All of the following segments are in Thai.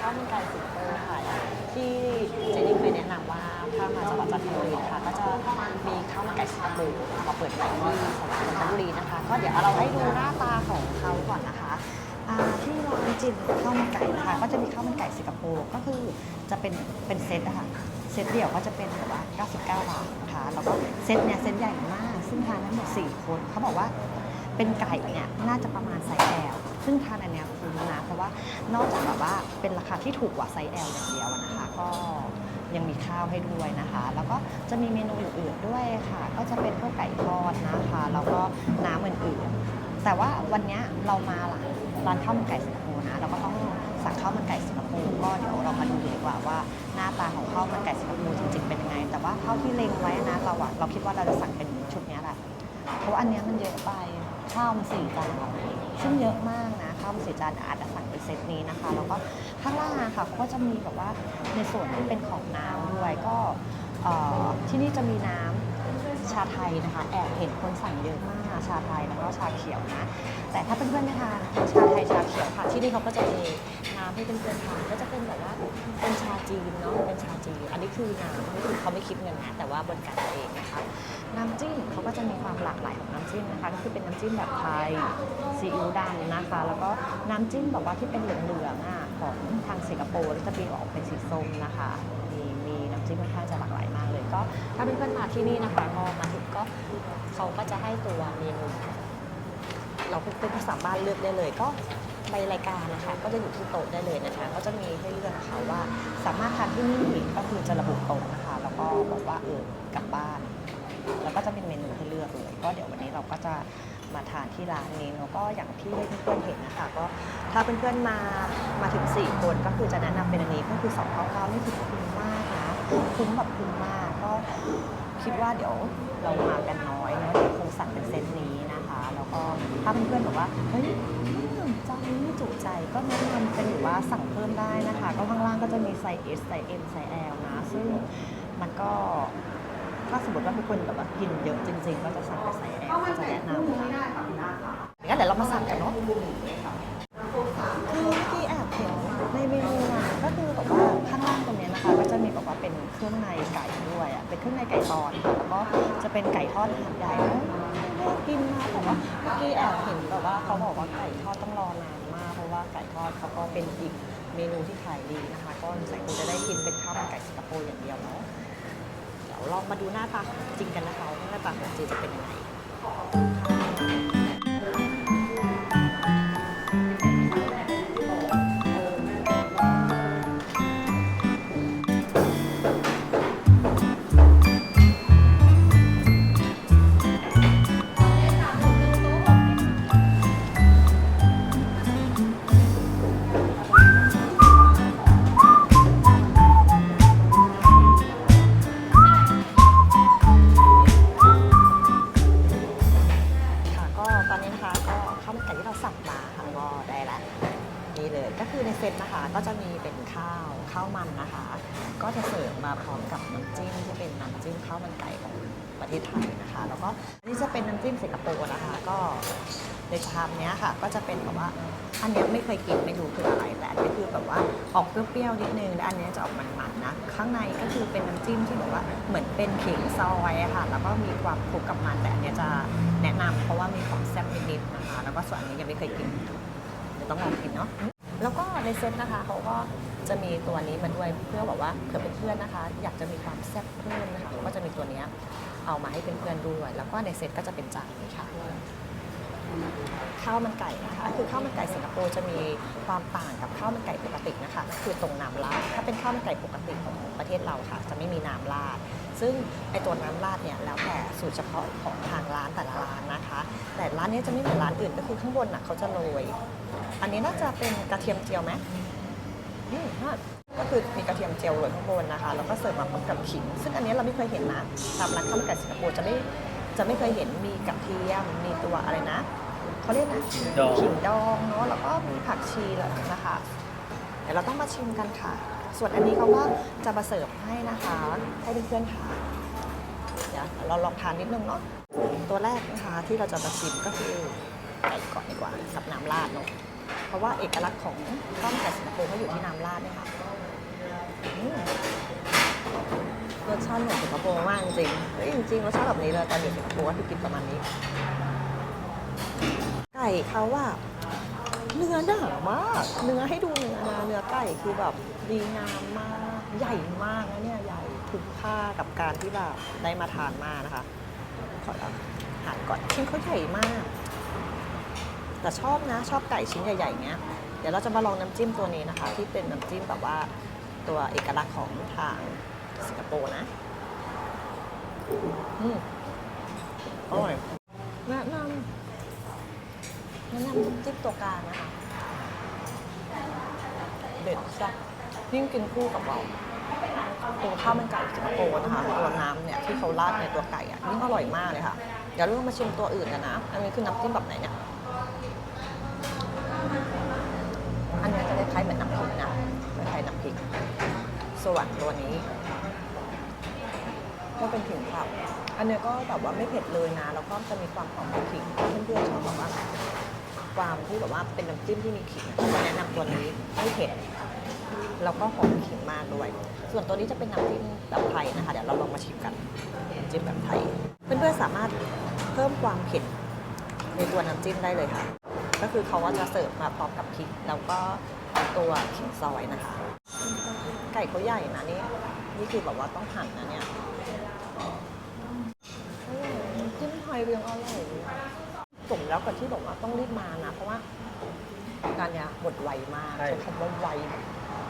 ท่านการสิงโตค่ะที่เจนนี่เคยแนะนำว่าถ้ามาจังหวัดจันทบุรีค่ะก็จะมีข้าวมันไก่สตบูมาเปิดใหม่ที่ของจันทบุรีนะคะ ก็เดี๋ยวเราให้ดูหน้าตาของเขาก่อนนะคะที่ร้านจินข้าวมันไก่ค่ะก็จะมีข้าวมันไก่สิงคโปร์ก็คือจะเป็นเป็นเซตอะค่ะเซตเดี่ยวก็จะเป็นแบบว่า 99 บาทนะคะแล้วก็เซตเนี่ยเซตใหญ่มาก ซึ่งทานทั้งหมด4คนเขาบอกว่าเป็นไก่เนี่ยน่าจะประมาณใส่แอล ซึ่งทานอันเนี้ยคุ้มนะ เพราะว่านอกจากแบบว่าเป็นราคาที่ถูกกว่าไซส์ L อย่างเดียวนะคะ ก็ยังมีข้าวให้ด้วยนะคะ แล้วก็จะมีเมนูอื่นๆด้วยค่ะ ก็จะเป็นพวกไก่ทอดนะคะ แล้วก็น้ำอื่นๆ แต่ว่าวันเนี้ยเรามาร้านร้านข้าวมันไก่สิงคโปร์นะ เราก็ต้องสั่งข้าวมันไก่สิงคโปร์ก็เดี๋ยวเรามาดูดีกว่าว่าหน้าตาของข้าวมันไก่สิงคโปร์จริงๆเป็นยังไง แต่ว่าเท่าที่เล็งไว้นะเราอะเราคิดว่าเราจะสั่งเป็นชุดนี้แหละ เพราะว่าอันเนี้ยมันเยอะไปข้าวมันสี่จานซึ่งเยอะมากนะ ข้าวมันสีจานอาจจะสั่งเป็นเซตนี้นะคะ แล้วก็ข้างล่างอะค่ะเขาก็จะมีแบบว่าในส่วนที่เป็นของน้ำด้วยก็เอ่อที่นี่จะมีน้ำชาไทยนะคะ แอบเห็นคนสั่งเยอะมากชาไทยแล้วก็ชาเขียวนะ แต่ถ้าเพื่อนๆไม่ทานชาไทยชาเขียวค่ะที่นี่เขาก็จะมีน้ำให้เพื่อนๆทานก็จะเป็นชาจีนเนาะเป็นชา จีอันนี้คือน้ำนี่คือเขาไม่คิดเงินนะแต่ว่าบริการเองนะคะน้ำจิ้มเขาก็จะมีความหลากหลายของน้ำจิ้มนะคะก็คือเป็นน้ำจิ้มแบบไทยซีอิ๊วดำนะคะ แล้วก็น้ำจิ้มแบบว่าที่เป็นเหลืองๆอะของทางสิงคโปร์จะเป็นออกเป็นสีส้มนะคะมีมีน้ำจิ้มค่อนข้างจะหลากหลายมากเลย ก็ถ้าเพื่อนๆมาที่นี่นะคะก็มาถึงก็เขาก็จะให้ตัวเมนูเราเพื่อนๆสามารถเลือกได้เลยก็ ในรายการนะคะ ก็จะอยู่ที่โต๊ะได้เลยนะคะ ก็จะมีให้เลือกนะคะว่า สามารถทานที่นี่ก็คือจะระบุโต๊ะนะคะ แล้วก็บอกว่าเออกลับบ้าน แล้วก็จะเป็นเมนูให้เลือกเลย ก็เดี๋ยววันนี้เราก็จะมาทานที่ร้านนี้แล้วก็อย่างที่เพื่อนๆเห็นนะคะก็ถ้าเพื่อนๆมามาถึง 4 คนก็คือจะแนะนำเป็นอันนี้ก็คือ2 9 9นี่คือคุ้มมากนะคุ้มแบบคุ้มมากก็คิดว่าเดี๋ยวเรามากันน้อยเนอะเดี๋ยวคงสั่งเป็นเซตนี้นะคะ แล้วก็ถ้าเพื่อนๆบอกว่าเฮ้ย ไม่จุใจก็แนะนำเป็นหรือว่าสั่งเพิ่มได้นะคะ ก็ข้างล่างก็จะมีไซส์ S ไซส์ M ไซส์ L นะ ซึ่งมันก็ถ้าสมมติว่าทุกคนแบบว่ากินเยอะจริงๆ ก็จะสั่งไปใส่แอลจะแนะนำนะงั้นเดี๋ยวเรามาสั่งกันเนาะคือเมื่อกี้แอบเห็นในเมนูอะก็คือแบบว่าข้างล่างตรงเนี้ยนะคะ ก็จะมีแบบว่าเป็นเครื่องในไก่ด้วยอะเป็นเครื่องในไก่ตอนค่ะแล้วก็จะเป็นไก่ทอดหาดใหญ่ากินมากแต่ว่าเมื่อกี้แอบเห็นแบบว่าเขาบอกว่าไก่ทอดต้องรอนานมาก เพราะว่าไก่ทอดเขาก็เป็นอีกเมนูที่ขายดีนะคะ ก็ใส่คุณจะได้กินเป็นข้าวมันไก่สิงคโปร์อย่างเดียวเนาะเดี๋ยวลองมาดูหน้าตาของจริงกันนะคะว่าหน้าตาของจริงจะเป็นยังไง นเซตนะคะ ก็จะมีเป็นข้าวข้าวมันนะคะ ก็จะเสิร์ฟมาพร้อมกับน้ำจิ้มที่เป็นน้ำจิ้มข้าวมันไก่ของประเทศไทยนะคะ แล้วก็อันนี้จะเป็นน้ำจิ้มสิงคโปร์นะคะ ก็ในชามเนี้ยค่ะ ก็จะเป็นแบบว่าอันนี้ไม่เคยกินไม่รู้คืออะไรแต่อันนี้คือแบบว่าออกเปรี้ยวๆนิดนึงและอันนี้จะออกมันๆนะข้างในก็คือเป็นน้ำจิ้มที่แบบว่าเหมือนเป็นขิงซอยอะค่ะ แล้วก็มีความคลุกกับมันแต่อันเนี้ยจะแนะนำเพราะว่ามีความแซ่บนิดๆนะคะ แล้วก็ส่วนอันนี้ยังไม่เคยกินเดี๋ยวต้องลองกินเนาะ แล้วก็ในเซตนะคะเขาก็จะมีตัวนี้มาด้วยเพื่อแบบว่าเผื่อเพื่อนๆนะคะ อยากจะมีความแซ่บเพิ่มนะคะเขาก็จะมีตัวนี้เอามาให้เพื่อนๆด้วย แล้วก็ในเซตก็จะเป็นจานนี้ค่ะ ข้าวมันไก่นะคะคือข้าวมันไก่สิงคโปร์จะมีความต่างกับข้าวมันไก่ปกตินะคะก็คือตรงน้ำราดถ้าเป็นข้าวมันไก่ปกติของประเทศเราค่ะ จะไม่มีน้ำราด ซึ่งไอตัวน้ำราดเนี่ยแล้วแต่สูตรเฉพาะของทางร้านแต่ละร้านนะคะ แต่ร้านนี้จะไม่เหมือนร้านอื่นก็คือข้างบนน่ะเขาจะโรยอันนี้น่าจะเป็นกระเทียมเจียวไหมอืมก็คือมีกระเทียมเจียวโรยข้างบนนะคะ แล้วก็เสิร์ฟมาพร้อมกับขิง ซึ่งอันนี้เราไม่เคยเห็นนะตามร้านข้าวมันไก่สิงคโปร์จะไม่ จะไม่เคยเห็นมีกระเทียมมีตัวอะไรนะเขาเรียกนะดอง ขิงดองเนาะแล้วก็มีผักชีแล้วนะคะเดี๋ยวเราต้องมาชิมกันค่ะ ส่วนอันนี้เขาว่าจะมาเสิร์ฟให้นะคะ ให้เพื่อนๆทานเดี๋ยวเราลองทานนิดนึงเนาะตัวแรกนะคะที่เราจะมาชิมก็คือไก่ก่อนดีกว่ากับน้ำราดเนาะเพราะว่าเอกลักษณ์ของข้าวมันไก่สิงคโปร์เขาอยู่ที่น้ำราดเนี่ยค่ะอืม รสชาติเหมือนสิงคโปร์มากจริงเฮ้ยจริงๆรสชาติแบบนี้เลยตอนอยู่สิงคโปร์ก็คือกินประมาณนี้ ไก่เขาว่าเนื้อหนามาก เนื้อให้ดูเนื้อนะเนื้อไก่คือแบบดีงามมาก ใหญ่มากนะเนี่ยใหญ่คุ้มค่ากับการที่แบบได้มาทานมากนะคะ ขอหารก่อนชิ้นเขาใหญ่มาก แต่ชอบนะชอบไก่ชิ้นใหญ่ๆเงี้ยเดี๋ยวเราจะมาลองน้ำจิ้มตัวนี้นะคะ ที่เป็นน้ำจิ้มแบบว่าตัวเอกลักษณ์ของทาง สิงคโปร์นะอืมอร่อยแนะนำแนะนำน้ำจิ้มตัวกลางนะคะ เด็ดแซ่บยิ่งกินคู่กับเราตัวข้าวมันไก่สิงคโปร์นะคะตัวน้ำเนี่ยที่เขาราดในตัวไก่อะยิ่งอร่อยมากเลยค่ะเดี๋ยวเรามาชิมตัวอื่นกันนะ อันนี้คือน้ำจิ้มแบบไหนเนี่ยอันนี้จะคล้ายๆเหมือนน้ำพริกนะคล้ายๆน้ำพริกส่วนตัวนี้ ก็เป็นขิงครับอันเนี้ยก็แบบว่าไม่เผ็ดเลยนะ แล้วก็จะมีความหอมของขิงเพื่อนๆชอบแบบว่าความที่แบบว่าเป็นน้ำจิ้มที่มีขิงอะจะแนะนำตัวนี้ไม่เผ็ดแล้วก็หอมขิงมากด้วย ส่วนตัวนี้จะเป็นน้ำจิ้มแบบไทยนะคะ เดี๋ยวเราลองมาชิมกันน้ำจิ้มแบบไทย เพื่อนๆสามารถเพิ่มความเผ็ดในตัวน้ำจิ้มได้เลยค่ะ ก็คือเขาว่าจะเสิร์ฟมาพร้อมกับพริก แล้วก็ตัวขิงซอยนะคะ ไก่เขาใหญ่นะนี่ นี่คือแบบว่าต้องหั่นนะเนี่ยอร่อยน้ำจิ้มไท ยเรียงอร่อยสมแล้วกับที่บอกว่าต้องรีบมานะ เพราะว่าการเนี้ยหมดไวมากใช่ ใช้คำว่าไว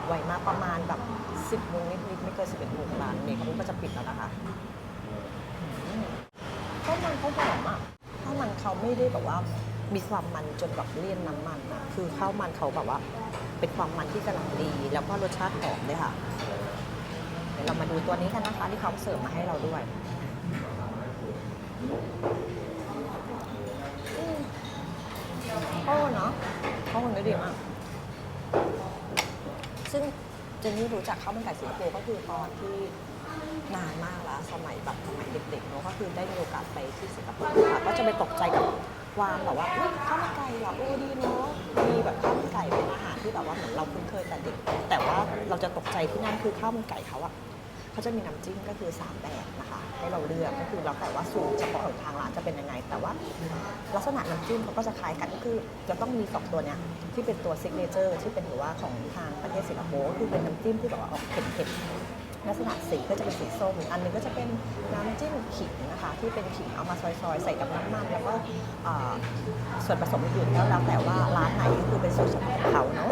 ไวมากประมาณแบบ 10โมงนิดๆไม่เกิน11โมงร้านนี้เขาก็จะปิดแล้วนะคะอืมข้าวมันเขาหอมอะข้าวมันเขาไม่ได้แบบว่ามีความมันจนแบบเลี่ยนน้ำมันอะคือข้าวมันเขาแบบว่า เป็นความมันที่กำลังดี แล้วก็รสชาติหอมเลยค่ะ เดี๋ยวเรามาดูตัวนี้กันนะคะ ที่เขาเสิร์ฟมาให้เราด้วย อืมโอ้เนาะข้าวมันได้ดีมาก ซึ่งเจนนี่รู้จักข้าวมันไก่สิงคโปร์ก็คือตอนที่นานมากแล้วสมัยแบบสมัยเด็กๆเนาะก็คือได้มีโอกาสไปที่สิงคโปร์ค่ะก็จะไปตกใจกับความแบบว่าข้าวมันไก่เหรอโอ้ดีเนาะมีแบบข้าวมันไก่เป็นอาหารที่แบบว่าเหมือนเราคุ้นเคยแต่เด็ก แต่ว่าเราจะตกใจที่นั่นคือข้าวมันไก่เขาอะเขาจะมีน้ำจิ้มก็คือ 3 แบบนะคะ ให้เราเลือกก็คือแล้วแต่ว่าสูตรเฉพาะของทางร้านจะเป็นยังไง แต่ว่าลักษณะน้ำจิ้มเขาก็จะคล้ายกันก็คือจะต้องมีสองตัวเนี้ยที่เป็นตัวซิกเนเจอร์ที่เป็นแบบว่าของทางประเทศสิงคโปร์ก็คือเป็นน้ำจิ้มที่แบบว่าออกเผ็ดๆลักษณะสีก็จะเป็นสีส้มอันหนึงก็จะเป็นน้ำจิ้มขิงนะคะ ที่เป็นขิงเอามาซอยๆ ใส่กับน้ำมันแล้วก็ส่วนผสมอื่นๆก็แล้วแต่ว่าร้านไหนก็คือเป็นสูตรเฉพาะของเขาเนาะ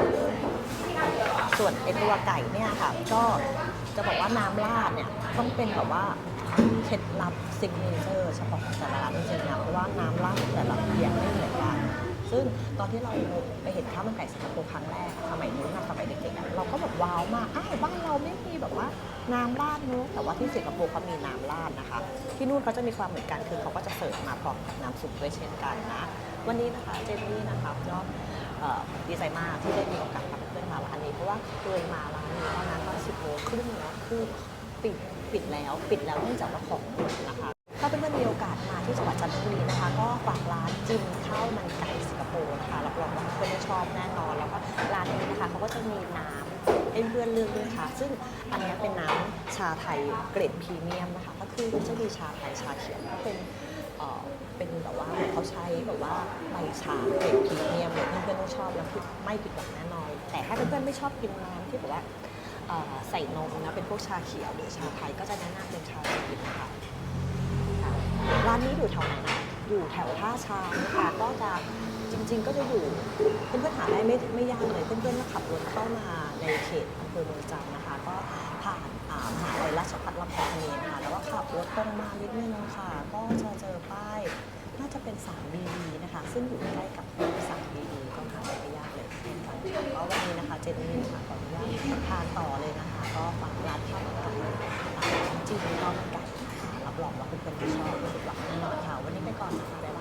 ส่วนไอตัวไก่เนี่ยค่ะ ก็จะบอกว่าน้ำราดเนี่ยต้องเป็นแบบว่า เคล็ดลับซิกเนเจอร์เฉพาะของแต่ละร้านจริงๆนะเพราะว่าน้ำราดแต่ละเพียงไม่เหมือนกัน ซึ่งตอนที่เราไปเห็นข้าวมันไก่สิงคโปร์ครั้งแรกอะสมัยนู้นอะสมัยเด็กๆอะเราก็แบบว้าวมากอ้าวบ้านเราไม่มีแบบว่าน้ำราดเนอะแต่ว่าที่สิงคโปร์เขามีน้ำราดนะคะ ที่นู่นเขาจะมีความเหมือนกันคือเขาก็จะเสิร์ฟมาพร้อมกับน้ำซุปด้วยเช่นกันนะวันนี้นะคะเจนนี่นะคะก็เอ่อดีใจมากที่ได้มีโอกาสพาเพื่อนมาร้านนี้เพราะว่าเคยมาร้านนี้ตอนนั้นตอนสิบโมงครึ่งเนาะคือปิด ปิดแล้ว ปิดแล้วเนื่องจากว่าของหมดนะคะ ถ้าเพื่อนๆมีโอกาสมาที่จังหวัดจันทบุรีนะคะ ก็ฝากร้านจิมข้าวมันไก่สิงคโปร์นะคะรับรองว่าเพื่อนๆชอบแน่นอน แล้วก็ร้านนี้นะคะเขาก็จะมีน้ำให้เพื่อนเลือกด้วยค่ะ ซึ่งอันนี้เป็นน้ำชาไทยเกรดพรีเมียมนะคะ ก็คือจะมีชาไทยชาเขียวก็เป็นเป็นแบบว่าเขาใช้แบบว่าใบชาเกรดพรีเมียมเลยเพื่อนๆต้องชอบแล้วคือไม่ผิดหวังแน่นอน แต่ถ้าเพื่อนๆไม่ชอบกินน้ำที่แบบว่า เอ่อใส่นมนะเป็นพวกชาเขียวหรือชาไทยก็จะแนะนำเป็นชาจีนนะคะค่ะร้านนี้อยู่แถวไหนนะอยู่แถวท่าช้างนะคะก็จะจริง ๆ ก็จะอยู่เพื่อนๆหาได้ไม่ไม่ยากเลยเพื่อนๆก็ขับรถเข้ามาในเขตอำเภอเมืองจันทร์นะคะ ก็ผ่านอ่ามหาลัยราชภัฏลำพูนนี่นะคะแล้วก็ขับรถตรงมานิดนึงค่ะ ก็จะเจอป้าย น่าจะเป็น3 BD นะคะ ซึ่งอยู่ใกล้กับ3 BD ก็หาได้ไม่ยากเลยเช่นกันก็วันนี้นะคะเจนนี่ค่ะขออนุญาตทาต่อเลยนะคะ ก็ฝากร้านข้าวมันไก่อ่าจีนข้าวมันไก่นะคะรับรองว่าคุณคนๆที่ชอบไม่ผิดหวังแน่นอนค่ะวันนี้ไปก่อนนะคะ